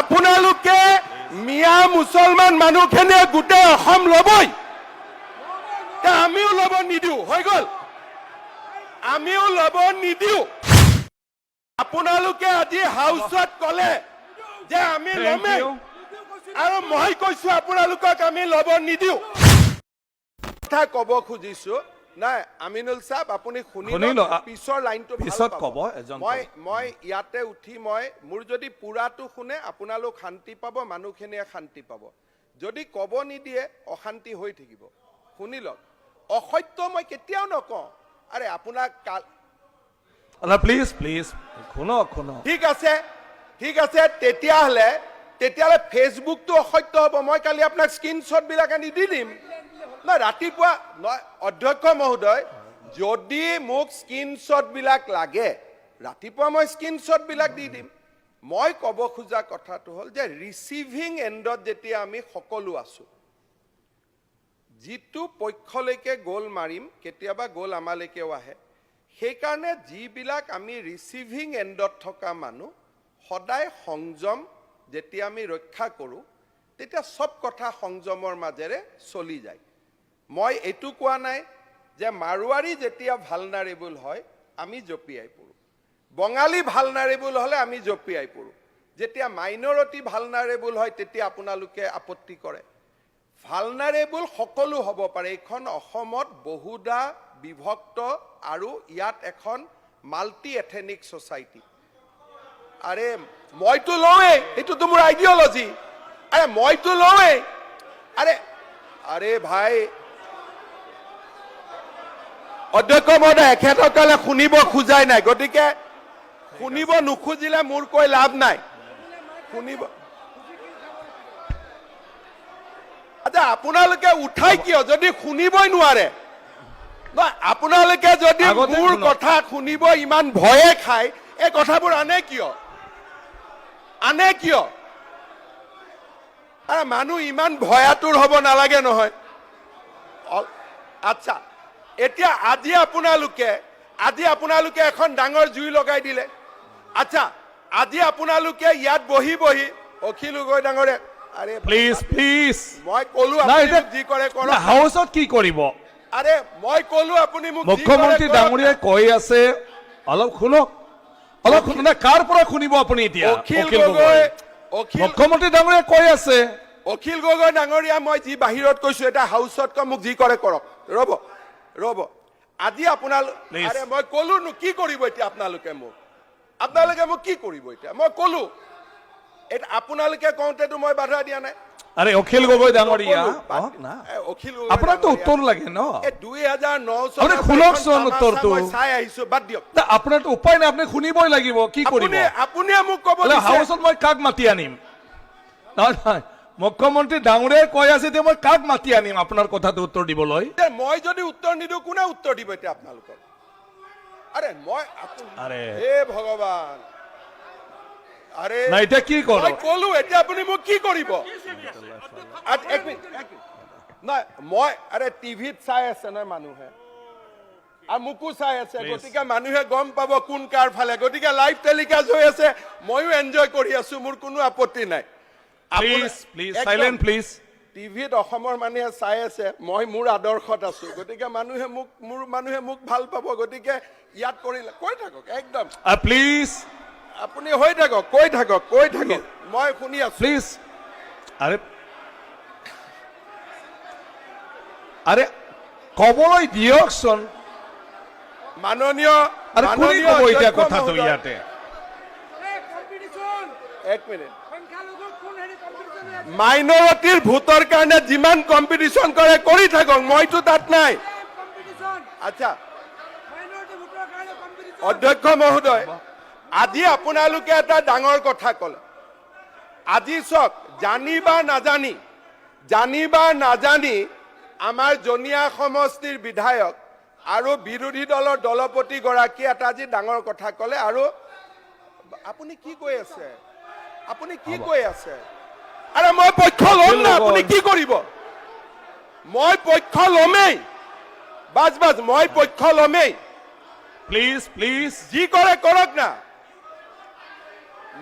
আপোনালোকে মিয়া মুছলমান মানুহখিনিয়ে গোটেই অসম ল'বই। আমিও ল'ব নিদিওঁ হৈ গ'ল। আমিও ল'ব নিদিওঁ। আপোনালোকে আজি হাউচত ক'লে যে আমি ল'মেই। আৰু মই কৈছো আপোনালোকক আমি ল'ব নিদিওঁ। কথা ক'ব খুজিছো নাই আমিনুল চাহাব আপুনি শুনি শুনি। পিছৰ লাইনটো পিছত ক'ব, এজন মই মই ইয়াতে উঠি মই মোৰ যদি পুৰাটো শুনে আপোনালোক শান্তি পাব মানুহখিনিয়ে শান্তি পাব। যদি ক'ব নিদিয়ে অশান্তি হৈ থাকিব। শুনি লওক। অসত্য মই কেতিয়াও নকওঁ। আৰে আপোনাক কাল প্লিজ প্লিজ শুনক শুনক। ঠিক আছে ঠিক আছে তেতিয়াহ'লে তেতিয়াহ'লে ফেচবুকটো অসত্য হ'ব। মই কালি আপোনাক স্ক্ৰীনশ্বটবিলাক আনি দি দিম। নহয় ৰাতিপুৱা নহয় অধ্যক্ষ মহোদয় যদি মোক স্ক্ৰীনশ্বটবিলাক লাগে ৰাতিপুৱা মই স্ক্ৰীনশ্বটবিলাক দি দিম। মই ক'ব খোজা কথাটো হ'ল যে ৰিচিভিং এণ্ডত যেতিয়া আমি সকলো আছোঁ যিটো পক্ষলৈকে গ'ল মাৰিম কেতিয়াবা গ'ল আমালৈকেও আহে সেইকাৰণে যিবিলাক আমি ৰিচিভিং এণ্ডত থকা মানুহ সদায় সংযম যেতিয়া আমি ৰক্ষা কৰোঁ তেতিয়া চব কথা সংযমৰ মাজেৰে চলি যায়। মই এইটো কোৱা নাই যে মাৰোৱাৰী যেতিয়া ভালনাৰেবল হয়, আমি জঁপিয়াই পৰোঁ। বঙালী ভালনাৰেবল হ'লে আমি জঁপিয়াই পৰোঁ। যেতিয়া মাইনৰিটি ভালনাৰেবল হয়, তেতিয়া আপোনালোকে আপত্তি কৰে। ভালনাৰেবল সকলো হ'ব পাৰে। এইখন অসমত বহুদা বিভক্ত আৰু ইয়াত এখন মাল্টি এথেনিক ছ'চাইটি। আৰে, মইতো লওঁৱেই। এইটোতো মোৰ আইডিঅলজি আৰে, মইতো লওঁৱেই। আৰে আৰে ভাই অধ্যক্ষ মহোদয় এখেতসকলে শুনিব খোজাই নাই। গতিকে শুনিব নোখোজিলে মোৰ কৈ লাভ নাই। শুনিব আচ্ছা আপোনালোকে উঠাই কিয়? যদি শুনিবই নোৱাৰে। নহয় আপোনালোকে যদি মোৰ কথা শুনিব ইমান ভয়ে খায় এই কথাবোৰ আনে কিয়? আনে কিয়? মানুহ ইমান ভয়াতুৰ হ'ব নালাগে নহয়। আচ্ছা। এতিয়া আজি আপোনালোকে আজি আপোনালোকে এখন ডাঙৰ জুই লগাই দিলে। আচ্ছা আজি আপোনালোকে ইয়াত বহি বহি অখিল গগৈ ডাঙৰে আৰে প্লিজ প্লিজ মই কলো যি কৰে কৰক। হাউচত কি কৰিব? আৰে মই কলো আপুনি মোক মুখ্যমন্ত্ৰী ডাঙৰীয়াই কৈ আছে অলপ শুনক অলপ নাই, কাৰ পৰা শুনিব আপুনি এতিয়া? অখিল গগৈ অখিল মুখ্যমন্ত্ৰী ডাঙৰীয়াই কৈ আছে। অখিল গগৈ ডাঙৰীয়া মই যি বাহিৰত কৈছো এটা হাউচত কয় মোক যি কৰে কৰক। ৰ'ব ৰ'ব আজি Please. আৰে মই কলো নো কি কৰিব এতিয়া আপোনালোকে মোক? আপোনালোকে মোক কি কৰিব এতিয়া? মই কলো এতিয়া আপোনালোকে কওঁতেতো মই বাধা দিয়া নাই। আৰে অখিল গগৈ ডাঙৰীয়া। অখিল গগৈ ডাঙৰীয়া। উত্তৰ লাগে ন? দুই হাজাৰ ন আপুনি শুনকচোন উত্তৰটো। মই চাই আহিছো বাদ দিয়ক। তা আপোনাৰতো উপায় নাই আপুনি শুনিবই লাগিব কি কৰিব? আপুনি আপুনিয়ে মোক ক'ব হাউচত মই কাক মাতি আনিম? নহয় নহয়। মুখ্যমন্ত্ৰী ডাঙৰীয়াই কৈ আছে যে মই কাক মাতি আনিম আপোনাৰ কথাটো উত্তৰ দিবলৈ? মই যদি উত্তৰ নিদিওঁ কোনে উত্তৰ দিব এতিয়া আপোনালোকক? আৰে মই আৰে। হে ভগৱান। আৰে নাই এতিয়া কি কৰোঁ? কলো এতিয়া আপুনি মোক কি কৰিব? নাই মই আৰে টিভিত চাই আছে নহয় মানুহে। আৰু মোকো চাই আছে গতিকে মানুহে গম পাব কোন কাৰ ফালে। গতিকে লাইভ টেলিকাষ্ট হৈ আছে ময়ো এনজয় কৰি আছো মোৰ কোনো আপত্তি নাই। প্লিজ প্লিজ চাইলেণ্ট প্লিজ টিভিত অসমৰ মানুহে চাই আছে মই মোৰ আদৰ্শত আছো। গতিকে মানুহে মোক মোৰ মানুহে মোক ভালো পাব গতিকে ইয়াত কৰিলে কৈ থাকক একদম। প্লিজ আপুনি হৈ থাকক কৈ থাকক কৈ থাকক। মই শুনি আছো। প্লিজ আৰে আৰে ক'বলৈ দিয়কচোন। মাননীয় মাননীয় কথাটো ইয়াতে? এক মিনিট। মাইনৰিটিৰ ভোটৰ কাৰণে যিমান কম্পিটিশ্যন কৰে কৰি থাকক মইতো তাত নাই। আচ্ছা অধ্যক্ষ মহোদয় আজি আপোনালোকে এটা ডাঙৰ কথা ক'লে। আজি চাওক জানি বা নাজানি জানি বা নাজানি আমাৰ জনীয়া সমষ্টিৰ বিধায়ক আৰু বিৰোধী দলৰ দলপতি গৰাকীয়ে এটা আজি ডাঙৰ কথা ক'লে আৰু আপুনি কি কৈ আছে? আপুনি কি কৈ আছে? আৰে মই পক্ষ ল'ম না আপুনি কি কৰিব? মই পক্ষ ল'মেই। বাছ বাছ মই পক্ষ ল'মেই। প্লিজ প্লিজ যি কৰে কৰক না।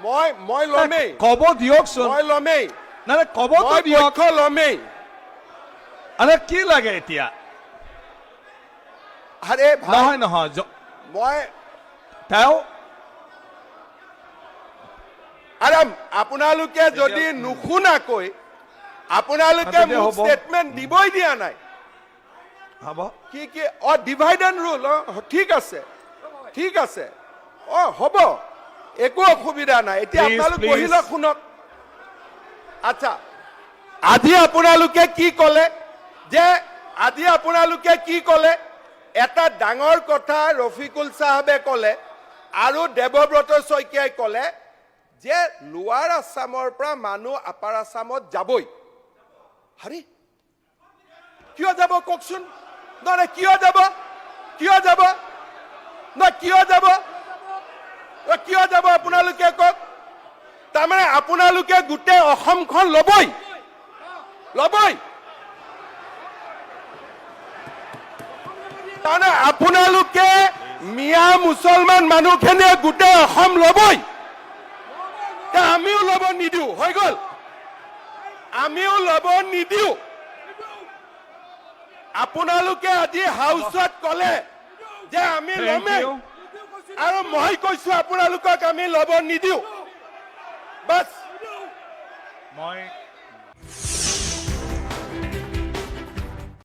মই মই ল'মেই। ক'ব দিয়কচোন মই ল'মেই। নাই মই দিয়ক। ল'মেই। আৰে কি লাগে এতিয়া? ভাই নহয় নহয় মই তেওঁ আৰে আপোনালোকে যদি নুশুনাকৈ আপোনালোকে মোক। ষ্টেটমেণ্ট দিবই দিয়া নাই। হ'ব। কি কি? অ ডিভাইড এণ্ড ৰুল অ ঠিক আছে। ঠিক আছে। অ হ'ব। একো অসুবিধা নাই। এতিয়া আপোনালোক. বহি লওক শুনক। আচ্ছা আজি আপোনালোকে কি ক'লে? যে আজি আপোনালোকে কি ক'লে? এটা ডাঙৰ কথা ৰফিকুল চাহাবে ক'লে আৰু দেৱব্ৰত শইকীয়াই ক'লে যে লোৱাৰ আছামৰ পৰা মানুহ আপাৰ আছামত যাবই। হাৰি কিয় যাব কওকচোন? নহয় কিয় যাব? কিয় যাব? নহয় কিয় যাব? কিয় যাব আপোনালোকে কওক? তাৰমানে আপোনালোকে গোটেই অসমখন ল'বই। ল'বই। তাৰমানে আপোনালোকে মিয়া মুছলমান মানুহখিনিয়ে গোটেই অসম ল'বই। আমিও ল'ব নিদিওঁ হৈ গ'ল। আমিও ল'ব নিদিওঁ। আপোনালোকে আজি হাউচত ক'লে যে আমি ল'মেই। আৰু মই কৈছো আপোনালোকক আমি ল'ব নিদিওঁ। বাছ। মই